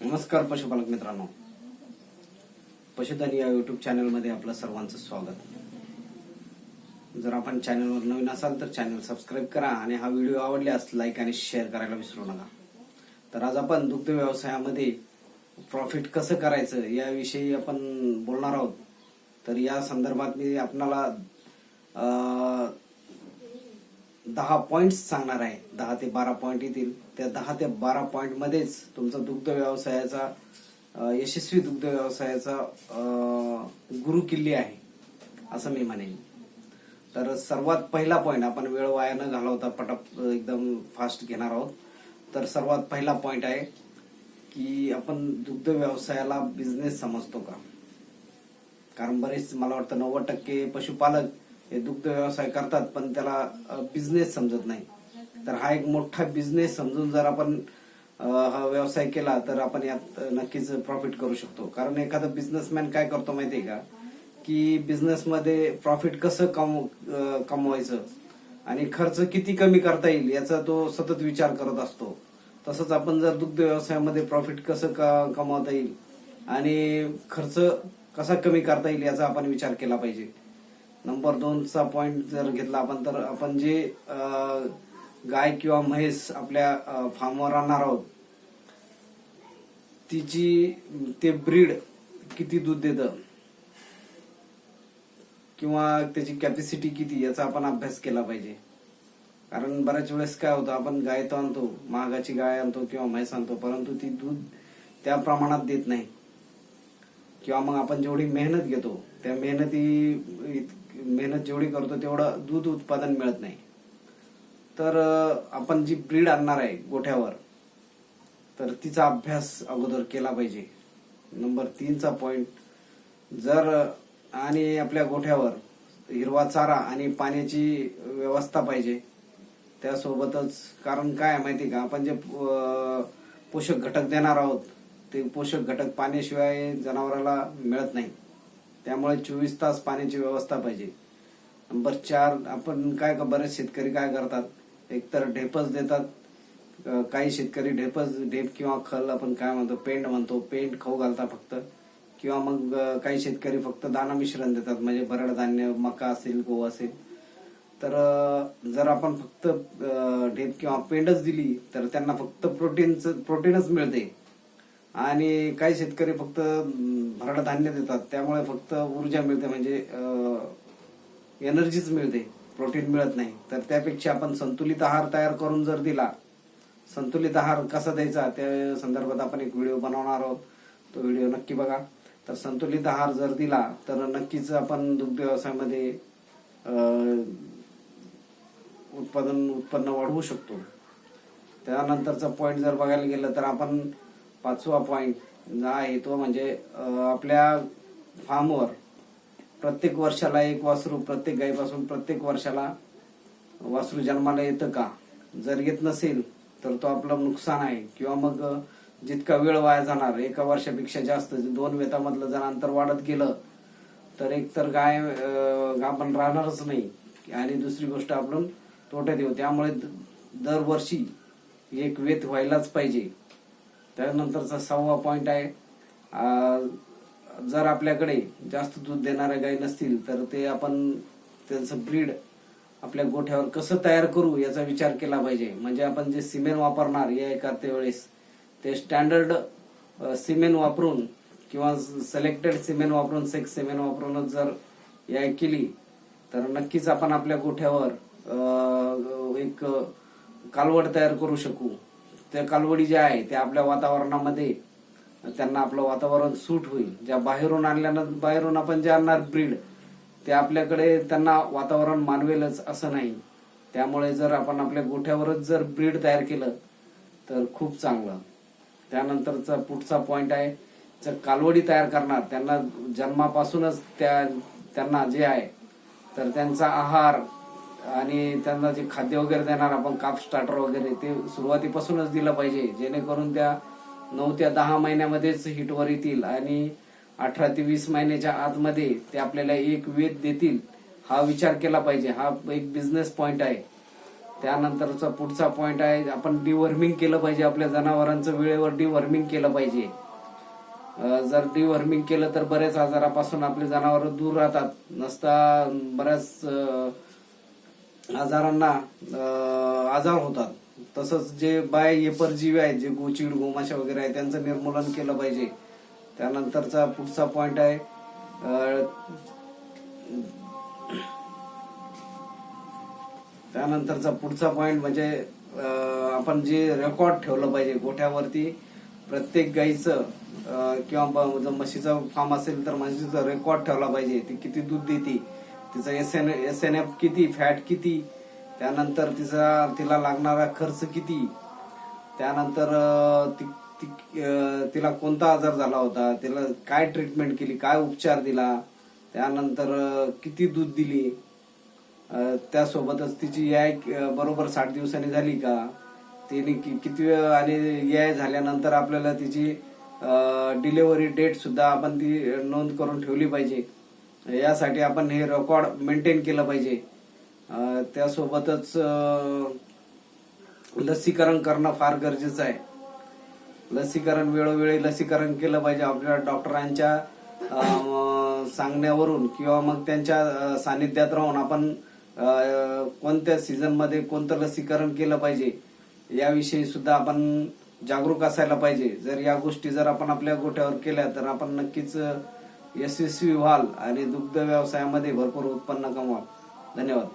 नमस्कार पशुपालक मित्रांनो. पशुधन या युट्यूब चॅनलमध्ये आपलं सर्वांचं स्वागत. जर आपण चॅनलवर नवीन असाल तर चॅनल सबस्क्राईब करा आणि हा व्हिडिओ आवडल्यास लाईक आणि शेअर करायला विसरू नका. तर आज आपण दुग्ध व्यवसायामध्ये प्रॉफिट कसं करायचं याविषयी आपण बोलणार आहोत. तर या संदर्भात मी आपणाला दहा पॉइंट्स सांगणार आहे. दहा ते बारा पॉइंट येतील. त्या दहा ते बारा पॉइंट मध्येच तुमचा दुग्ध व्यवसायाचा यशस्वी दुग्ध व्यवसायाचा गुरु किल्ली आहे असं मी म्हणेन. तर सर्वात पहिला पॉइंट आपण वेळ वाया न घालवता पटाप एकदम फास्ट घेणार आहोत. तर सर्वात पहिला पॉइंट आहे की आपण दुग्ध व्यवसायाला बिझनेस समजतो का? कारण बरेच मला वाटतं नव्वद टक्के पशुपालक हे दुग्ध व्यवसाय करतात पण त्याला बिझनेस समजत नाही. तर हा एक मोठा बिझनेस समजून जर आपण हा व्यवसाय केला तर आपण यात नक्कीच प्रॉफिट करू शकतो. कारण एखादा बिझनेसमॅन काय करतो माहितीये का? की बिझनेसमध्ये प्रॉफिट कसं कम कमवायचं आणि खर्च किती कमी करता येईल याचा तो सतत विचार करत असतो. तसंच आपण जर दुग्ध व्यवसायामध्ये प्रॉफिट कसं क- कमावता येईल आणि खर्च कसा कमी करता येईल याचा आपण विचार केला पाहिजे. नंबर दोनचा पॉइंट जर घेतला आपण तर आपण जे गाय किंवा म्हैस आपल्या फार्मवर आणणार आहोत तिची ते ब्रीड किती दूध देतं? किंवा त्याची कॅपॅसिटी किती याचा आपण अभ्यास केला पाहिजे. कारण बऱ्याच वेळेस काय होतं आपण गाय तर आणतो महागाची गाय आणतो किंवा म्हैस आणतो परंतु ती दूध त्या प्रमाणात देत नाही. किंवा मग आपण जेवढी मेहनत घेतो त्या मेहनती मेहनत जेवढी करतो तेवढं दूध उत्पादन मिळत नाही. तर आपण जी ब्रीड आणणार आहे गोठ्यावर तर तिचा अभ्यास अगोदर केला पाहिजे. नंबर तीनचा पॉइंट जर आणि आपल्या गोठ्यावर हिरवा चारा आणि पाण्याची व्यवस्था पाहिजे त्यासोबतच कारण काय आहे माहिती का आपण जे पोषक घटक देणार आहोत ते पोषक घटक पाण्याशिवाय जनावराला मिळत नाही. त्यामुळे चोवीस तास पाण्याची व्यवस्था पाहिजे. नंबर चार आपण काय का बरेच शेतकरी काय करतात? एकतर ढेपच देतात. काही शेतकरी ढेपच ढेप किंवा खल आपण काय म्हणतो पेंट म्हणतो. पेंट खाऊ घालतात फक्त. किंवा मग काही शेतकरी फक्त दाना मिश्रण देतात म्हणजे भरड धान्य मका असेल गहू असेल. तर जर आपण फक्त ढेप किंवा पेंडच दिली तर त्यांना फक्त प्रोटीनच प्रोटीनच मिळते. आणि काही शेतकरी फक्त भरड धान्य देतात. त्यामुळे फक्त ऊर्जा मिळते म्हणजे एनर्जीच मिळते. प्रोटीन मिळत नाही. तर त्यापेक्षा आपण संतुलित आहार तयार करून जर दिला संतुलित आहार कसा द्यायचा? त्या संदर्भात आपण एक व्हिडिओ बनवणार आहोत. तो व्हिडिओ नक्की बघा. तर संतुलित आहार जर दिला तर नक्कीच आपण दुग्ध व्यवसायामध्ये उत्पादन उत्पन्न वाढवू शकतो. त्यानंतरचा पॉइंट जर बघायला गेलं तर आपण पाचवा पॉइंट जो आहे तो म्हणजे आपल्या फार्मवर प्रत्येक वर्षाला एक वासरू प्रत्येक गायीपासून प्रत्येक वर्षाला वासरू जन्माला येतं का? जर येत नसेल तर तो आपलं नुकसान आहे. किंवा मग जितका वेळ वाया जाणार एका वर्षापेक्षा जास्त दोन वेतामधलं जर अंतर वाढत गेलं तर एक तर गाय आपण राहणारच नाही. आणि दुसरी गोष्ट आपण तोट्यात येऊ. त्यामुळे द- दरवर्षी एक वेत व्हायलाच पाहिजे. त्यानंतरचा सहावा पॉईंट आहे जर आपल्याकडे जास्त दूध देणाऱ्या गायी नसतील तर ते आपण त्यांचं ब्रीड आपल्या गोठ्यावर कसं तयार करू याचा विचार केला पाहिजे. म्हणजे आपण जे सिमेंट वापरणार या करते वेळेस ते स्टँडर्ड सिमेंट वापरून किंवा सिलेक्टेड सिमेंट वापरून सेक्स सिमेंट वापरूनच जर या केली तर नक्कीच आपण आपल्या गोठ्यावर एक कालवड तयार करू शकू. त्या कालवडी ज्या आहे त्या आपल्या वातावरणामध्ये त्यांना आपलं वातावरण सूट होईल. ज्या बाहेरून आणल्यानं बाहेरून आपण जे आणणार ब्रीड ते आपल्याकडे त्यांना वातावरण मानवेलच असं नाही. त्यामुळे जर आपण आपल्या गोठ्यावरच जर ब्रीड तयार केलं तर खूप चांगलं. त्यानंतरचा पुढचा पॉइंट आहे जर कालवडी तयार करणार त्यांना जन्मापासूनच त्या त्यांना जे आहे तर त्यांचा आहार आणि त्यांना जे खाद्य वगैरे देणार आपण काप स्टार्टर वगैरे ते सुरुवातीपासूनच दिलं पाहिजे. जेणेकरून त्या नऊ ते दहा महिन्यामध्येच हिटवर येतील आणि अठरा ते वीस महिन्याच्या आतमध्ये ते आपल्याला एक वेध देतील हा विचार केला पाहिजे. हा एक बिझनेस पॉइंट आहे. त्यानंतरचा पुढचा पॉइंट आहे आपण डिवर्मिंग केलं पाहिजे आपल्या जनावरांचं वेळेवर डिवर्मिंग केलं पाहिजे. जर डिवर्मिंग केलं तर बऱ्याच आजारापासून आपले जनावर दूर राहतात. नसता बऱ्याच आजारांना आजार होतात. तसंच जे बाय ये परजीवी आहेत जे गोचिड गोमाशा वगैरे आहे त्यांचं निर्मूलन केलं पाहिजे. त्यानंतरचा पुढचा पॉइंट आहे त्यानंतरचा पुढचा पॉइंट म्हणजे आपण जे रेकॉर्ड ठेवलं पाहिजे गोठ्यावरती प्रत्येक गाईचं किंवा जर म्हशीचा फार्म असेल तर म्हशीचा रेकॉर्ड ठेवला पाहिजे. ती किती दूध देते? तिचा S N S N F किती फॅट किती त्यानंतर तिचा तिला लागणारा खर्च किती त्यानंतर ती ती- तिला कोणता आजार झाला होता तिला काय ट्रीटमेंट केली काय उपचार दिला त्यानंतर किती दूध दिली त्यासोबतच तिची याय बरोबर साठ दिवसांनी झाली का तिने कि- किती वेळ आणि याय झाल्यानंतर आपल्याला तिची डिलेवरी डेट सुद्धा आपण ती नोंद करून ठेवली पाहिजे. यासाठी आपण हे रेकॉर्ड मेंटेन केलं पाहिजे. त्यासोबतच लसीकरण करणं फार गरजेचं आहे. लसीकरण वेळोवेळी लसीकरण केलं पाहिजे आपल्या डॉक्टरांच्या सांगण्यावरून किंवा मग त्यांच्या सानिध्यात राहून आपण कोणत्या सीझनमध्ये कोणतं लसीकरण केलं पाहिजे याविषयी सुद्धा आपण जागरूक असायला पाहिजे. जर या गोष्टी जर आपण आपल्या गोठ्यावर केल्या तर आपण नक्कीच यशस्वी व्हाल आणि दुग्ध व्यवसायामध्ये भरपूर उत्पन्न कमवाल. धन्यवाद.